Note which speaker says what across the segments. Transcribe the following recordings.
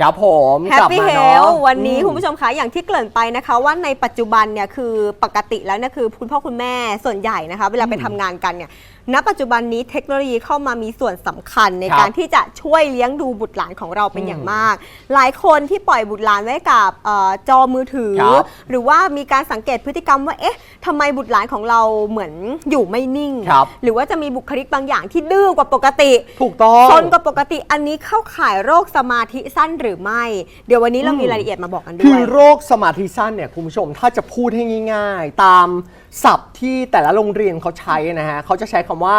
Speaker 1: ครับผม
Speaker 2: แฮป
Speaker 1: กลับ
Speaker 2: ปี้
Speaker 1: มา
Speaker 2: เฮ
Speaker 1: เนาะ
Speaker 2: ลวันนี้
Speaker 1: อืม
Speaker 2: คุณผู้ชมคะอย่างที่เกริ่นไปนะคะ ว่าในปัจจุบันเนี่ยคือปกติแล้วเนี่ยคือคุณพ่อคุณแม่ส่วนใหญ่นะคะ เวลาไปทำงานกันเนี่ย ณ ปัจจุบันนี้เทคโนโลยีเข้ามามีส่วนสำคัญใน
Speaker 1: ครับ
Speaker 2: การที่จะช่วยเลี้ยงดูบุตรหลานของเราเป็น
Speaker 1: อืม
Speaker 2: อย่างมาก หลายคนที่ปล่อยบุตรหลานไว้กับเออจอมือถือ
Speaker 1: ครับ
Speaker 2: หรือว่ามีการสังเกตพฤติกรรมว่าเอ๊ะทำไมบุตรหลานของเราเหมือนอยู่ไม่นิ่ง
Speaker 1: ครับ
Speaker 2: หรือว่าจะมีบุคลิกบางอย่างที่ดื้อกว่าปกติ
Speaker 1: ถูกต้อง
Speaker 2: ซนกว่าปกติอันนี้เข้าข่ายโรคสมาธิสั้นหรือไม่ เดี๋ยววันนี้เรามีรายละเอียดมาบอกกันด้
Speaker 1: คื
Speaker 2: ว
Speaker 1: อย โรคสมาธิสั้นเนี่ยคุณผู้ชมถ้าจะพูดให้ง่าย ๆ ตามศัพท์ที่แต่ละโรงเรียนเขาใช้นะฮะเขาจะใช้คำว่า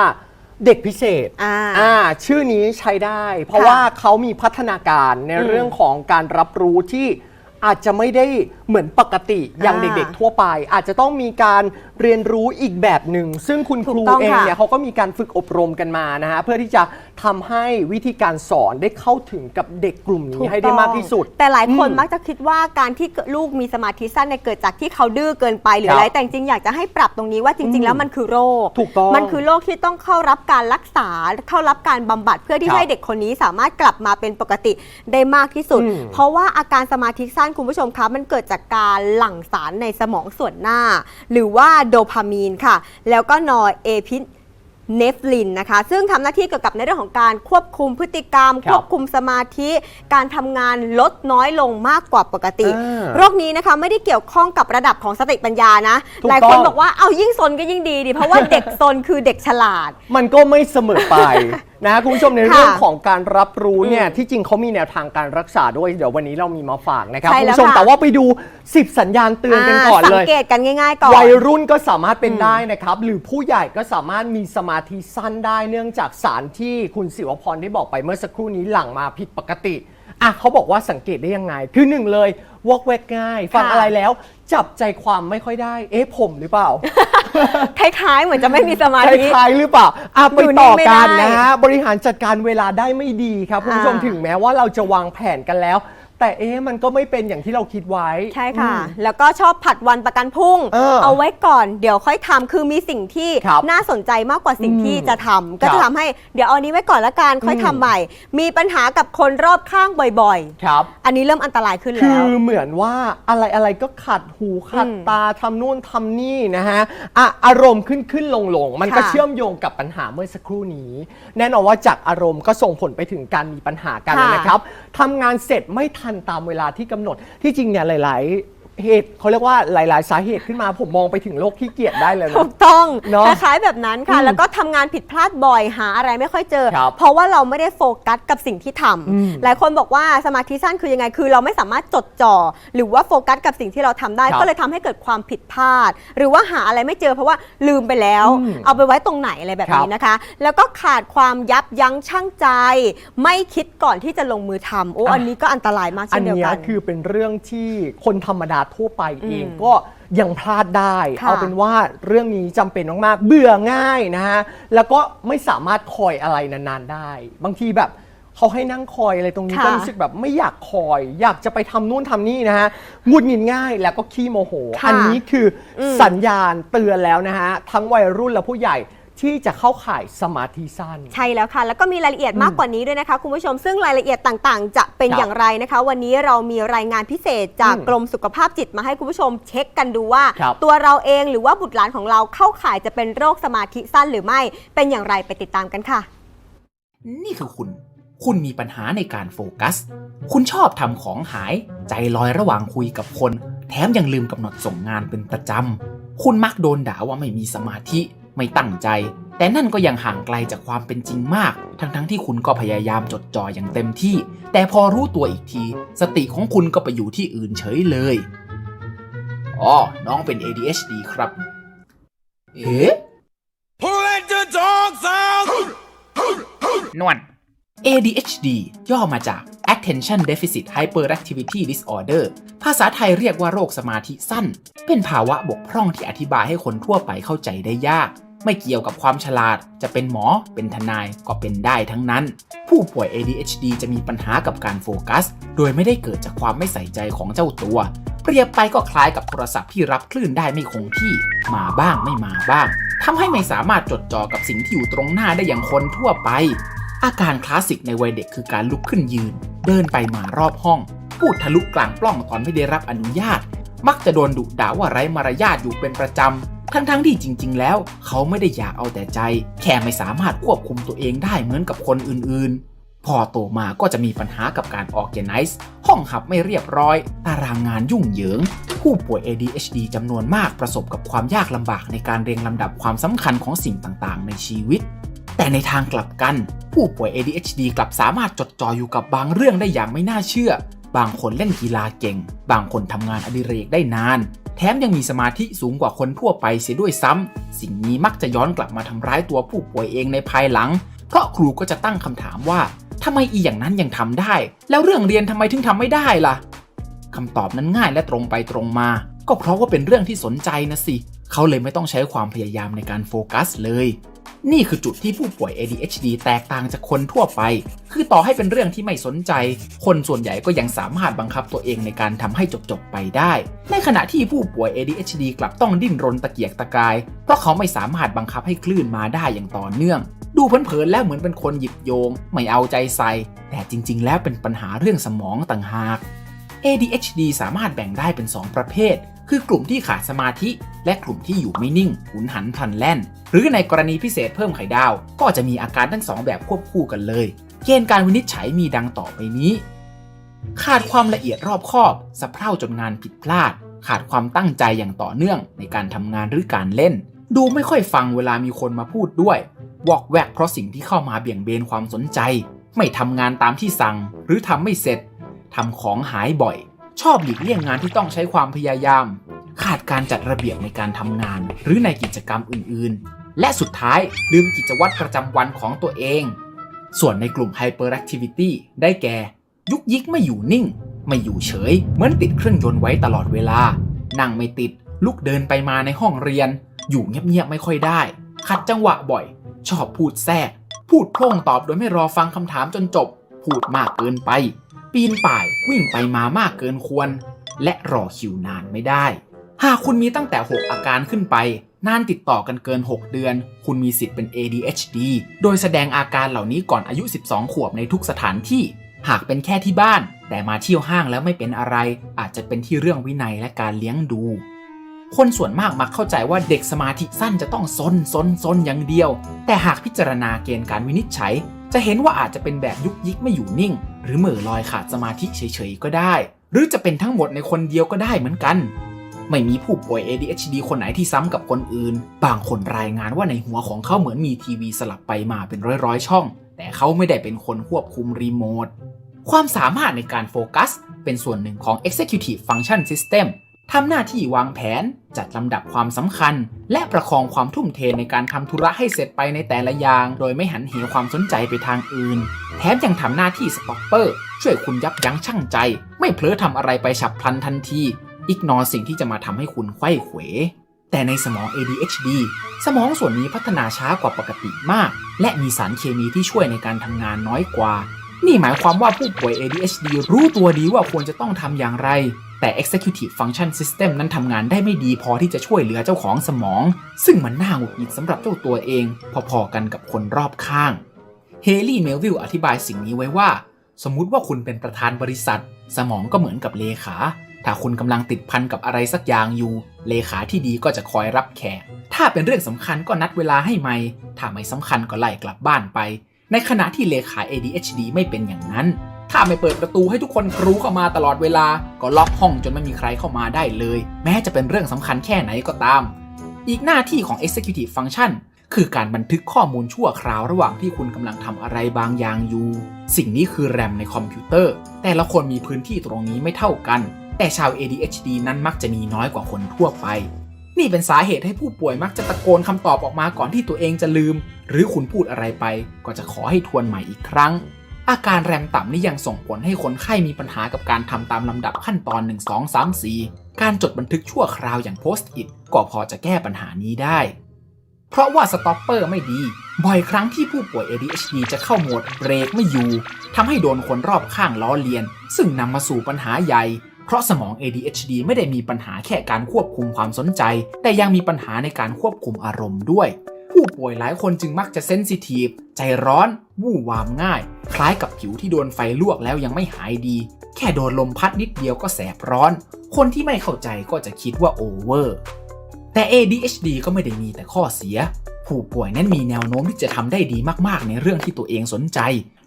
Speaker 1: เด็กพิเศษ
Speaker 2: อ่า
Speaker 1: อ่าชื่อนี้ใช้ได้ เพราะ
Speaker 2: ค่ะ
Speaker 1: ว่าเขามีพัฒนาการใน
Speaker 2: อืม
Speaker 1: เรื่องของการรับรู้ที่อาจจะไม่ได้ เหมือนปกติอย่าง
Speaker 2: อ่า
Speaker 1: เด็กๆทั่วไป อาจจะต้องมีการเรียนรู้อีกแบบหนึ่งซึ่งคุณครู
Speaker 2: ถูกต้อง
Speaker 1: เอง
Speaker 2: ค่ะ
Speaker 1: เนี่ยเขาก็มีการฝึกอบรมกันมานะฮะเพื่อที่จะทำให้วิธีการสอนได้เข้าถึงกับเด็กกลุ่มนี้ให้ได้มากที่สุด
Speaker 2: แต่หลายคน
Speaker 1: อืม
Speaker 2: มักจะคิดว่าการที่ลูกมีสมาธิสั้นเนี่ยเกิดจากที่เขาดื้อเกินไปหรือ
Speaker 1: ครับ
Speaker 2: อะไรแต่จริงๆอยากจะให้ปรับตรงนี้ว่าจริง ๆ แล้วมันคือโรค
Speaker 1: ถูกต้อง
Speaker 2: มันคือโรคที่ต้องเข้ารับการรักษาเข้ารับการบำบัดเพื่อที่
Speaker 1: ครับ
Speaker 2: ให้เด็กคนนี้สามารถกลับมาเป็นปกติได้มากที่สุด
Speaker 1: อืม
Speaker 2: เพราะว่าอาการสมาธิสั้นคุณผู้ชมคะมันเกิดจากการหลั่งสารในสมองส่วนหน้า หรือว่าโดพามีนค่ะ แล้วก็นอร์เอพิเนฟลินนะคะ ซึ่งทำหน้าที่เกี่ยวกับในเรื่องของการควบคุมพฤติกรรม
Speaker 1: ครับ
Speaker 2: ควบคุมสมาธิ การทำงานลดน้อยลงมากกว่าปกติ
Speaker 1: อ่า
Speaker 2: โรคนี้นะคะไม่ได้เกี่ยวข้องกับระดับของสติปัญญานะ
Speaker 1: ถูก
Speaker 2: หลายคน
Speaker 1: ต้อง
Speaker 2: บอกว่าเอายิ่งซนก็ยิ่งดีดิเพราะว่าเด็กซนคือเด็กฉลาด
Speaker 1: มันก็ไม่เสมอไป นะคุณผู้ชมใน
Speaker 2: ค่ะ
Speaker 1: เรื่องของการรับรู้เนี่ย
Speaker 2: อืม
Speaker 1: ที่จริงเขามีแนวทางการรักษาด้วยเดี๋ยววันนี้เรามีมาฝากนะครับ
Speaker 2: ใช่
Speaker 1: คุณ
Speaker 2: แล้ว
Speaker 1: ผู้ชม
Speaker 2: ค่ะ
Speaker 1: แต่ว่าไปดู 10 สัญญาณเตือนกันก่อน
Speaker 2: สั
Speaker 1: เล
Speaker 2: ง
Speaker 1: ย
Speaker 2: เกตกันง่ายๆก่อน
Speaker 1: วัยรุ่นก็สามารถเป็นได้นะครับ หรือผู้ใหญ่ก็สามารถมีสมาธิสั้นได้เนื่องจากสารที่คุณศิวพรได้บอกไปเมื่อสักครู่นี้หลั่งมาผิดปกติ อะเขาบอกว่าสังเกตได้ยังไง คือหนึ่งเลยวอกแวกง่าย ฟัง
Speaker 2: ค่ะ
Speaker 1: อะไรแล้ว จับใจความไม่ค่อยได้ เอ๊ะผมหรือเปล่า
Speaker 2: คล้ายๆ เหมือนจะไม่มีสมา
Speaker 1: ค
Speaker 2: ธิ
Speaker 1: ล้ายๆหรือเปล่าอะไป
Speaker 2: อยู่
Speaker 1: ต่อ
Speaker 2: นิ่งไม่
Speaker 1: กัน
Speaker 2: ได้
Speaker 1: นะฮะบริหารจัดการเวลาได้ไม่ดีครับคุณผู้ชม
Speaker 2: อ่า
Speaker 1: ถึงแม้ว่าเราจะวางแผนกันแล้ว แต่เอ๊ะมันก็ไม่เป็นอย่างที่เราคิดไว้
Speaker 2: ใช่ค่ะ
Speaker 1: อืม
Speaker 2: แล้วก็ชอบผัดวันประกันพรุ่ง
Speaker 1: เออ
Speaker 2: เอาไว้ก่อน เดี๋ยวค่อยทำคือมีสิ่งที่
Speaker 1: ครับ
Speaker 2: น่าสนใจมากกว่าสิ่ง
Speaker 1: อืม
Speaker 2: ที่จะทำก็
Speaker 1: ครั
Speaker 2: จะ
Speaker 1: บ
Speaker 2: ทำให้เดี๋ยวเอานี้ไว้ก่อนละกันค่อย
Speaker 1: อืม
Speaker 2: ทำใหม่ มีปัญหากับคนรอบข้างบ่อย
Speaker 1: ครับ
Speaker 2: ๆ อันนี้เริ่มอันตรายขึ้น
Speaker 1: คื
Speaker 2: แล้
Speaker 1: อ
Speaker 2: ว
Speaker 1: เหมือนว่าอะไรอะไรก็ขัดหูขัด
Speaker 2: อืม
Speaker 1: ตาทำนู่นทำนี่นะฮะอะอารมณ์ขึ้นขึ้นลงลงมันก็
Speaker 2: ค่ะ
Speaker 1: เชื่อมโยงกับปัญหาเมื่อสักครู่นี้ แน่นอนว่าจากอารมณ์ก็ส่งผลไปถึงการมีปัญหากัน
Speaker 2: ค่ะ
Speaker 1: นะครับทำงานเสร็จไม่ทันตามเวลาที่กำหนดที่จริงเนี่ยหลาย เหตุเขาเรียกว่าหลาย ๆ สาเหตุขึ้นมาผมมองไปถึงโรคขี้เกียจได้เลย
Speaker 2: ถู
Speaker 1: นะ
Speaker 2: กต้อง
Speaker 1: เนอะ
Speaker 2: คล้ายๆแบบนั้นค่ะ
Speaker 1: อืม
Speaker 2: แล้วก็ทำงานผิดพลาดบ่อยหาอะไรไม่ค่อยเจอ
Speaker 1: ครับ
Speaker 2: เพราะว่าเราไม่ได้โฟกัสกับสิ่งที่ทำ
Speaker 1: อืม
Speaker 2: หลายคนบอกว่าสมาธิสั้นคือยังไงคือ เราไม่สามารถจดจ่อหรือว่าโฟกัสกับสิ่งที่เราทำได้
Speaker 1: ครับ
Speaker 2: ก็เลยทำให้เกิดความผิดพลาด หรือว่าหาอะไรไม่เจอเพราะว่าลืมไปแล้ว
Speaker 1: อืม
Speaker 2: เอาไปไว้ตรงไหนอะไรแบบนี้นะคะ แล้วก็ขาดความยับยั้งชั่งใจ ไม่คิดก่อนที่จะลงมือทำโอ้
Speaker 1: อะ
Speaker 2: อันนี้ก็อันตรายมาก
Speaker 1: อั
Speaker 2: เช่
Speaker 1: น
Speaker 2: นเดียว
Speaker 1: เนี้ย
Speaker 2: กัน
Speaker 1: คือเป็นเรื่องที่คนธรรมดาทั่วไปเอง
Speaker 2: อืม
Speaker 1: ก็ยังพลาดได้
Speaker 2: ค่ะ
Speaker 1: เอาเป็นว่าเรื่องนี้จำเป็นมากๆ เบื่อง่ายนะฮะ แล้วก็ไม่สามารถคอยอะไรนานๆได้ บางทีแบบเขาให้นั่งคอยอะไรตรงนี้
Speaker 2: ค่ะ
Speaker 1: ก็รู้สึกแบบไม่อยากคอย อยากจะไปทำนู่นทำนี่นะฮะหงุดหงิดง่ายแล้วก็ขี้โมโห
Speaker 2: ค่ะ
Speaker 1: อันนี้คืออ
Speaker 2: ม
Speaker 1: สัญญาณเตือนแล้วนะฮะทั้งวัยรุ่นและผู้ใหญ่ ที่จะเข้าข่ายสมาธิสั้น
Speaker 2: ใช่แล้วค่ะ แล้วก็มีรายละเอียดมากกว่านี้ด้วยนะคะ คุณผู้ชมซึ่งรายละเอียดต่างๆ จะเป็น
Speaker 1: ครับ
Speaker 2: อย่างไรนะคะ วันนี้เรามีรายงานพิเศษจาก
Speaker 1: อืม
Speaker 2: กรมสุขภาพจิตมาให้คุณผู้ชมเช็คกันดูว่า
Speaker 1: ครับ
Speaker 2: ตัวเราเองหรือว่าบุตรหลานของเราเข้าข่ายจะเป็นโรคสมาธิสั้นหรือไม่เป็นอย่างไรไปติดตามกันค่ะ
Speaker 3: นี่คือคุณ คุณมีปัญหาในการโฟกัส คุณชอบทำของหาย ใจลอยระหว่างคุยกับคน แถมยังลืมกำหนดส่งงานเป็นประจำ คุณมักโดนด่าว่าไม่มีสมาธิ ไม่ตั้งใจ แต่นั่นก็ยังห่างไกลจากความเป็นจริงมาก ทั้งๆที่คุณก็พยายามจดจ่ออย่างเต็มที่ แต่พอรู้ตัวอีกที สติของคุณก็ไปอยู่ที่อื่นเฉยเลยอ๋อน้องเป็น ADHD ครับเอ๊ะ
Speaker 4: Who let the dogs out?
Speaker 3: นวล ADHD ย่อมาจาก Attention Deficit Hyperactivity Disorder ภาษาไทยเรียกว่าโรคสมาธิสั้น เป็นภาวะบกพร่องที่อธิบายให้คนทั่วไปเข้าใจได้ยาก ไม่เกี่ยวกับความฉลาด จะเป็นหมอ เป็นทนาย ก็เป็นได้ทั้งนั้น ผู้ป่วย ADHD จะมีปัญหากับการโฟกัส โดยไม่ได้เกิดจากความไม่ใส่ใจของเจ้าตัว เปรียบไปก็คล้ายกับโทรศัพท์ที่รับคลื่นได้ไม่คงที่ มาบ้างไม่มาบ้างทำให้ไม่สามารถจดจ่อกับสิ่งที่อยู่ตรงหน้าได้อย่างคนทั่วไป อาการคลาสสิกในวัยเด็กคือการลุกขึ้นยืน เดินไปมารอบห้อง พูดทะลุกลางปล้องตอนไม่ได้รับอนุญาต มักจะโดนดุด่าว่าไร้มารยาทอยู่เป็นประจำ ทั้งๆที่จริง ๆ แล้ว เขาไม่ได้อยากเอาแต่ใจ แค่ไม่สามารถควบคุมตัวเองได้เหมือนกับคนอื่นๆ พอโตมาก็จะมีปัญหากับการออกแกไนซ์ห้องหับไม่เรียบร้อย ตารางงานยุ่งเหยิง ผู้ป่วย ADHD จำนวนมากประสบกับความยากลำบากในการเรียงลำดับความสำคัญของสิ่งต่างๆ ในชีวิต แต่ในทางกลับกัน ผู้ป่วย ADHD กลับสามารถจดจ่ออยู่กับบางเรื่องได้อย่างไม่น่าเชื่อ บางคนเล่นกีฬาเก่ง บางคนทำงานอดิเรกได้นาน แถมยังมีสมาธิสูงกว่าคนทั่วไปเสียด้วยซ้ำ สิ่งนี้มักจะย้อนกลับมาทำร้ายตัวผู้ป่วยเองในภายหลัง เพราะครูก็จะตั้งคำถามว่าทำไมอีอย่างนั้นยังทำได้ แล้วเรื่องเรียนทำไมถึงทำไม่ได้ล่ะคำตอบนั้นง่ายและตรงไปตรงมา ก็เพราะว่าเป็นเรื่องที่สนใจนะสิ เขาเลยไม่ต้องใช้ความพยายามในการโฟกัสเลย นี่คือจุดที่ผู้ป่วย ADHD แตกต่างจากคนทั่วไป คือต่อให้เป็นเรื่องที่ไม่สนใจ คนส่วนใหญ่ก็ยังสามารถบังคับตัวเองในการทำให้จบๆไปได้ ในขณะที่ผู้ป่วย ADHD กลับต้องดิ้นรนตะเกียกตะกาย เพราะเขาไม่สามารถบังคับให้คลื่นมาได้อย่างต่อเนื่อง ดูเผินๆแล้วเหมือนเป็นคนหยิบโยง ไม่เอาใจใส่ แต่จริง ๆ แล้วเป็นปัญหาเรื่องสมองต่างหาก ADHD สามารถแบ่งได้เป็น 2 ประเภท คือกลุ่มที่ขาดสมาธิ และกลุ่มที่อยู่ไม่นิ่งหุนหันพลันแล่น หรือในกรณีพิเศษเพิ่มไข่ดาว ก็จะมีอาการทั้งสองแบบควบคู่กันเลย เกณฑ์การวินิจฉัยมีดังต่อไปนี้ ขาดความละเอียดรอบคอบสะเพร่าจนงานผิดพลาด ขาดความตั้งใจอย่างต่อเนื่องในการทำงานหรือการเล่น ดูไม่ค่อยฟังเวลามีคนมาพูดด้วยวอกแวกเพราะสิ่งที่เข้ามาเบี่ยงเบนความสนใจ ไม่ทำงานตามที่สั่ง หรือทำไม่เสร็จทำของหายบ่อย ชอบหลีกเลี่ยงงานที่ต้องใช้ความพยายาม ขาดการจัดระเบียบในการทำงาน หรือในกิจกรรมอื่น ๆ และสุดท้ายลืมกิจวัตรประจำวันของตัวเอง ส่วนในกลุ่ม Hyperactivity ได้แก่ ยุกยิกไม่อยู่นิ่ง ไม่อยู่เฉย เหมือนติดเครื่องยนต์ไว้ตลอดเวลา นั่งไม่ติด ลุกเดินไปมาในห้องเรียน อยู่เงียบๆไม่ค่อยได้ ขัดจังหวะบ่อย ชอบพูดแทรก พูดโพ่งตอบโดยไม่รอฟังคำถามจนจบ พูดมากเกินไป ปีนป่ายวิ่งไปมามากเกินควร และรอคิวนานไม่ได้ หากคุณมีตั้งแต่ 6 อาการขึ้นไป นานติดต่อกันเกิน 6 เดือน คุณมีสิทธิ์เป็น ADHD โดยแสดงอาการเหล่านี้ก่อนอายุ 12 ขวบในทุกสถานที่ หากเป็นแค่ที่บ้าน แต่มาเที่ยวห้างแล้วไม่เป็นอะไร อาจจะเป็นที่เรื่องวินัยและการเลี้ยงดูคนส่วนมากมักเข้าใจว่าเด็กสมาธิสั้นจะต้องซนซนซนอย่างเดียว แต่หากพิจารณาเกณฑ์การวินิจฉัย จะเห็นว่าอาจจะเป็นแบบยุกยิกไม่อยู่นิ่ง หรือเหม่อลอยขาดสมาธิเฉยๆก็ได้ หรือจะเป็นทั้งหมดในคนเดียวก็ได้เหมือนกัน ไม่มีผู้ป่วย ADHD คนไหนที่ซ้ำกับคนอื่น บางคนรายงานว่าในหัวของเขาเหมือนมีทีวีสลับไปมาเป็นร้อยๆช่อง แต่เขาไม่ได้เป็นคนควบคุมรีโมทความสามารถในการโฟกัส เป็นส่วนหนึ่งของ Executive Function System ทำหน้าที่วางแผน จัดลำดับความสำคัญ และประคองความทุ่มเทในการทำธุระให้เสร็จไปในแต่ละอย่าง โดยไม่หันเหความสนใจไปทางอื่น แถมยังทำหน้าที่สต็อปเปอร์ ช่วยคุณยับยั้งชั่งใจ ไม่เผลอทำอะไรไปฉับพลันทันที อิกนอสิ่งที่จะมาทำให้คุณไข้เขว แต่ในสมอง ADHD สมองส่วนนี้พัฒนาช้ากว่าปกติมาก และมีสารเคมีที่ช่วยในการทำงานน้อยกว่า นี่หมายความว่าผู้ป่วย ADHD รู้ตัวดีว่าควรจะต้องทำอย่างไร แต่ Executive Function System นั้นทำงานได้ไม่ดีพอที่จะช่วยเหลือเจ้าของสมอง ซึ่งมันน่าหงุดหงิดสำหรับเจ้าตัวเอง พอๆกันกับคนรอบข้างเฮลี่เมลวิลอธิบายสิ่งนี้ไว้ว่า สมมุติว่าคุณเป็นประธานบริษัท สมองก็เหมือนกับเลขา ถ้าคุณกำลังติดพันกับอะไรสักอย่างอยู่ เลขาที่ดีก็จะคอยรับแขก ถ้าเป็นเรื่องสำคัญก็นัดเวลาให้ไม่ ถ้าไม่สำคัญก็ไล่กลับบ้านไป ในขณะที่เลขา ADHD ไม่เป็นอย่างนั้น ถ้าไม่เปิดประตูให้ทุกคนกรูเข้ามาตลอดเวลา ก็ล็อกห้องจนไม่มีใครเข้ามาได้เลย แม้จะเป็นเรื่องสำคัญแค่ไหนก็ตาม อีกหน้าที่ของ Executive Function คือการบันทึกข้อมูลชั่วคราวระหว่างที่คุณกำลังทำอะไรบางอย่างอยู่ สิ่งนี้คือแรมในคอมพิวเตอร์ แต่ละคนมีพื้นที่ตรงนี้ไม่เท่ากัน แต่ชาว ADHD นั้นมักจะมีน้อยกว่าคนทั่วไป นี่เป็นสาเหตุให้ผู้ป่วยมักจะตะโกนคำตอบออกมาก่อนที่ตัวเองจะลืม หรือคุณพูดอะไรไป ก็จะขอให้ทวนใหม่อีกครั้ง อาการแรมต่ำนี่ยังส่งผลให้คนไข้มีปัญหากับการทำตามลำดับขั้นตอน 1 2 3 4 การจดบันทึกชั่วคราวอย่างโพสต์อิทก็พอจะแก้ปัญหานี้ได้ เพราะว่าสต็อปเปอร์ไม่ดี บ่อยครั้งที่ผู้ป่วย ADHD จะเข้าโหมดเบรกไม่อยู่ทำให้โดนคนรอบข้างล้อเลียน ซึ่งนำมาสู่ปัญหาใหญ่ เพราะสมอง ADHD ไม่ได้มีปัญหาแค่การควบคุมความสนใจ แต่ยังมีปัญหาในการควบคุมอารมณ์ด้วย ผู้ผู้ป่วยหลายคนจึงมักจะเซนซิทีฟใจร้อน วู่วามง่าย คล้ายกับผิวที่โดนไฟลวกแล้วยังไม่หายดี แค่โดนลมพัดนิดเดียวก็แสบร้อน คนที่ไม่เข้าใจก็จะคิดว่าโอเวอร์แต่ ADHD ก็ไม่ได้มีแต่ข้อเสีย ผู้ป่วยนั้นมีแนวโน้มที่จะทำได้ดีมากๆ ในเรื่องที่ตัวเองสนใจ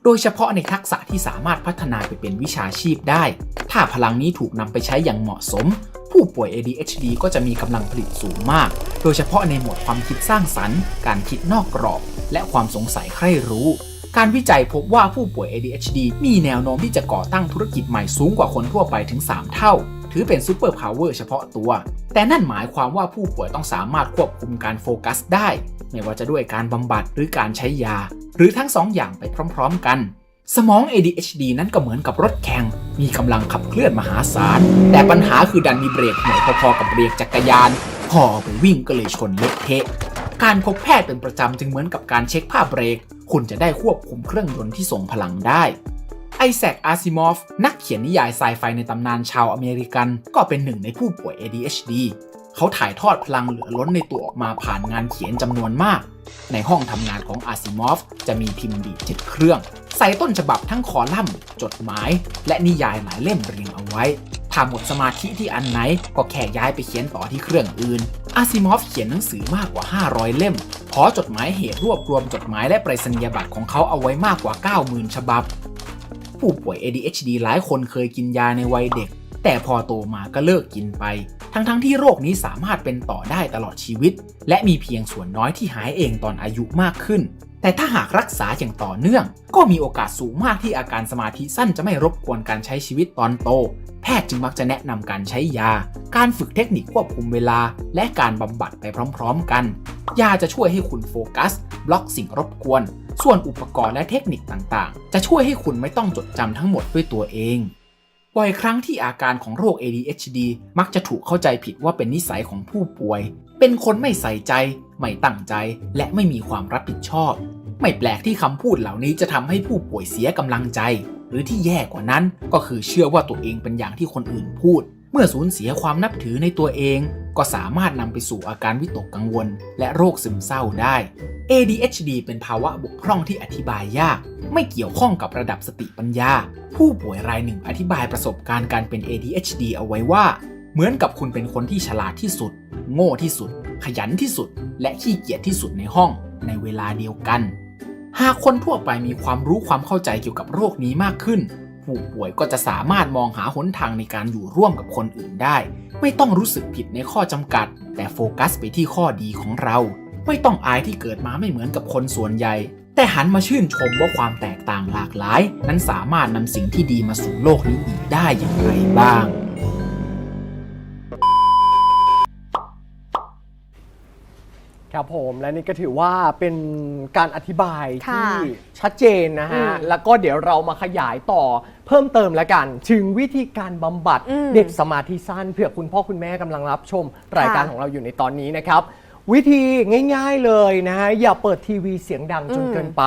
Speaker 3: โดยเฉพาะในทักษะที่สามารถพัฒนาไปเป็นวิชาชีพได้ ถ้าพลังนี้ถูกนำไปใช้อย่างเหมาะสม ผู้ป่วย ADHD ก็จะมีกำลังผลิตสูงมาก โดยเฉพาะในหมวดความคิดสร้างสรรค์ การคิดนอกกรอบ และความสงสัยใคร่รู้ การวิจัยพบว่าผู้ป่วย ADHD มีแนวโน้มที่จะก่อตั้งธุรกิจใหม่สูงกว่าคนทั่วไปถึง 3 เท่า ถือเป็นซูเปอร์พาวเวอร์เฉพาะตัว แต่นั่นหมายความว่าผู้ป่วยต้องสามารถควบคุมการโฟกัสได้ ไม่ว่าจะด้วยการบำบัดหรือการใช้ยา หรือทั้งสองอย่างไปพร้อม ๆ กัน สมอง ADHD นั้นก็เหมือนกับรถแข่ง มีกำลังขับเคลื่อนมหาศาล แต่ปัญหาคือดันมีเบรกหน่วยพอๆกับเบรกจักรยานพอเอไปวิ่งก็เลยชนเละเทะการพบแพทย์เป็นประจำจึงเหมือนกับการเช็คภาพเบรก คุณจะได้ควบคุมเครื่องยนต์ที่ส่งพลังได้ ไอแซค อาซิมอฟ นักเขียนนิยายไซไฟในตำนานชาวอเมริกัน ก็เป็นหนึ่งในผู้ป่วย ADHD เขาถ่ายทอดพลังเหลือล้นในตัวออกมาผ่านงานเขียนจำนวนมาก ในห้องทำงานของอาซิมอฟจะมีพิมพ์ดีดเจ็ดเครื่อง ใส่ต้นฉบับทั้งคอลัมน์ จดหมาย และนิยายหลายเล่มเรียงเอาไว้ ถ้าหมดสมาธิที่อันไหนก็แค่ย้ายไปเขียนต่อที่เครื่องอื่น อาซิมอฟเขียนหนังสือมากกว่า 500 เล่ม ขอจดหมายเหตุรวบรวมจดหมายและไปรษณียบัตรของเขาเอาไว้มากกว่า 90,000 ฉบับ ผู้ป่วย ADHD หลายคนเคยกินยาในวัยเด็ก แต่พอโตมาก็เลิกกินไป ทั้งๆทที่โรคนี้สามารถเป็นต่อได้ตลอดชีวิต และมีเพียงส่วนน้อยที่หายเองตอนอายุมากขึ้น แต่ถ้าหากรักษาอย่างต่อเนื่อง ก็มีโอกาสสูงมากที่อาการสมาธิสั้นจะไม่รบกวนการใช้ชีวิตตอนโต แพทย์จึงมักจะแนะนำการใช้ยา การฝึกเทคนิคควบคุมเวลา และการบำบัดไปพร้อมๆกัน ยาจะช่วยให้คุณโฟกัส บล็อกสิ่งรบกวน ส่วนอุปกรณ์และเทคนิคต่างๆ จะช่วยให้คุณไม่ต้องจดจำทั้งหมดด้วยตัวเองบ่อยครั้งที่อาการของโรค ADHD มักจะถูกเข้าใจผิดว่าเป็นนิสัยของผู้ป่วย เป็นคนไม่ใส่ใจ ไม่ตั้งใจ และไม่มีความรับผิดชอบ ไม่แปลกที่คำพูดเหล่านี้จะทำให้ผู้ป่วยเสียกำลังใจ หรือที่แย่กว่านั้นก็คือเชื่อว่าตัวเองเป็นอย่างที่คนอื่นพูด เมื่อสูญเสียความนับถือในตัวเอง ก็สามารถนำไปสู่อาการวิตกกังวล และโรคซึมเศร้าได้ ADHD เป็นภาวะบกพร่องที่อธิบายยาก ไม่เกี่ยวข้องกับระดับสติปัญญา ผู้ป่วยรายหนึ่งอธิบายประสบการณ์การเป็น ADHD เอาไว้ว่า เหมือนกับคุณเป็นคนที่ฉลาดที่สุด โง่ที่สุด ขยันที่สุด และขี้เกียจที่สุดในห้องในเวลาเดียวกัน หากคนทั่วไปมีความรู้ความเข้าใจเกี่ยวกับโรคนี้มากขึ้น ผู้ป่วยก็จะสามารถมองหาหนทางในการอยู่ร่วมกับคนอื่นได้ ไม่ต้องรู้สึกผิดในข้อจำกัด แต่โฟกัสไปที่ข้อดีของเรา ไม่ต้องอายที่เกิดมาไม่เหมือนกับคนส่วนใหญ่ แต่หันมาชื่นชมว่าความแตกต่างหลากหลาย นั้นสามารถนำสิ่งที่ดีมาสู่โลกนี้อีกได้อย่างไรบ้าง
Speaker 1: ครับผมและนี่ก็ถือว่าเป็นการอธิบาย
Speaker 2: ค่ะ
Speaker 1: ที่ชัดเจนนะฮะ
Speaker 2: อืม
Speaker 1: แล้วก็เดี๋ยวเรามาขยายต่อเพิ่มเติมแล้วกัน ถึงวิธีการบำบัด
Speaker 2: อืม
Speaker 1: เด็กสมาธิสั้นเผื่อคุณพ่อคุณแม่กำลังรับชม รายการ
Speaker 2: ค่ะ
Speaker 1: ของเราอยู่ในตอนนี้นะครับวิธีง่าย ๆเลยนะฮะอย่าเปิดทีวีเสียงดังจน
Speaker 2: อืม
Speaker 1: เกินไป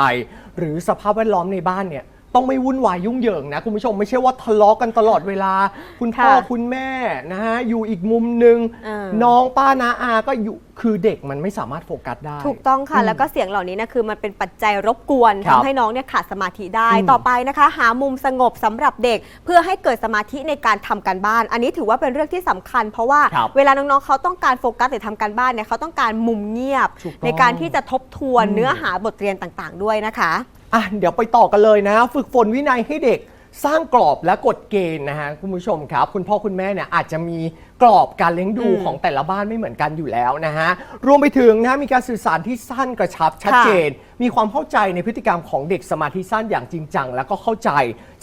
Speaker 1: หรือสภาพแวดล้อมในบ้านเนี่ย ต้องไม่วุ่นวายยุ่งเหยิงนะคุณผู้ชมไม่ใช่ว่าทะเลาะกันตลอดเวลา คุณพ่อ
Speaker 2: ค่ะ
Speaker 1: คุณแม่นะฮะอยู่อีกมุมหนึ่ง
Speaker 2: เออ
Speaker 1: น้องป้านาอาก็อยู่คือเด็กมันไม่สามารถโฟกัสได้
Speaker 2: ถูกต้องค่ะ
Speaker 1: อืม
Speaker 2: แล้วก็เสียงเหล่านี้นะคือมันเป็นปัจจัยรบกวน
Speaker 1: ครับ
Speaker 2: ทำให้น้องเนี่ยขาดสมาธิได้
Speaker 1: อืม
Speaker 2: ต่อไปนะคะ หามุมสงบสำหรับเด็ก เพื่อให้เกิดสมาธิในการทำการบ้าน อันนี้ถือว่าเป็นเรื่องที่สำคัญ เพราะว่า
Speaker 1: ครับ
Speaker 2: เวลาน้องๆเขาต้องการโฟกัสหรือทำการบ้านเนี่ยเขาต้องการมุมเงียบ
Speaker 1: ถูกต้อง
Speaker 2: ในการที่จะทบทวน
Speaker 1: อืม
Speaker 2: เนื้อหาบทเรียนต่างๆ ด้วยนะคะ
Speaker 1: อะเดี๋ยวไปต่อกันเลยนะ ฝึกฝนวินัยให้เด็กสร้างกรอบและกฎเกณฑ์นะฮะคุณผู้ชมครับ คุณพ่อคุณแม่เนี่ยอาจจะมีกรอบการเลี้ยงดู
Speaker 2: อืม
Speaker 1: ของแต่ละบ้านไม่เหมือนกันอยู่แล้วนะฮะรวมไปถึงนะฮะมีการสื่อสารที่สั้นกระชับชัด
Speaker 2: ค่ะ
Speaker 1: เจน มีความเข้าใจในพฤติกรรมของเด็กสมาธิสั้นอย่างจริงจัง แล้วก็เข้าใจ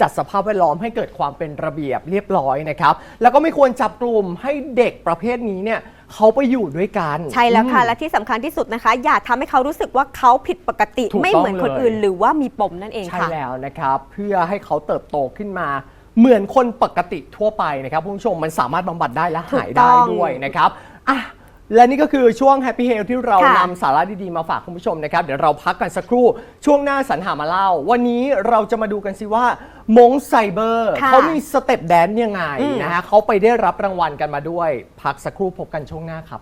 Speaker 1: จัดสภาพแวดล้อมให้เกิดความเป็นระเบียบเรียบร้อยนะครับแล้วก็ไม่ควรจับกลุ่มให้เด็กประเภทนี้เนี่ย เขาไปอยู่ด้วยกัน
Speaker 2: ใช่แล้วค่ะ
Speaker 1: อืม
Speaker 2: และที่สำคัญที่สุดนะคะ อย่าทำให้เขารู้สึกว่าเขาผิดปกติ
Speaker 1: ถูกต้อง
Speaker 2: ไม่เหมือนคน
Speaker 1: เลย
Speaker 2: อื่น หรือว่ามีปมนั่นเอง
Speaker 1: ใช่
Speaker 2: ค่ะ
Speaker 1: แล้วนะครับ เพื่อให้เขาเติบโตขึ้นมา เหมือนคนปกติทั่วไปนะครับคุณผู้ชมมันสามารถบำบัดได้และหาย
Speaker 2: ถูกต้
Speaker 1: ได้
Speaker 2: อง
Speaker 1: ด้วยนะครับอะ และนี่ก็คือช่วง Happy Health ที่เรา
Speaker 2: ค่ะ
Speaker 1: นำสาระดีๆ มาฝากคุณผู้ชมนะครับ เดี๋ยวเราพักกันสักครู่ ช่วงหน้าสรรหามาเล่า วันนี้เราจะมาดูกันสิว่ามงไซเบอร์
Speaker 2: ค่ะ
Speaker 1: เขามีสเต็ปแดนซ์ยังไง
Speaker 2: อืม
Speaker 1: นะฮะเขาไปได้รับรางวัลกันมาด้วย พักสักครู่พบกันช่วงหน้าครับ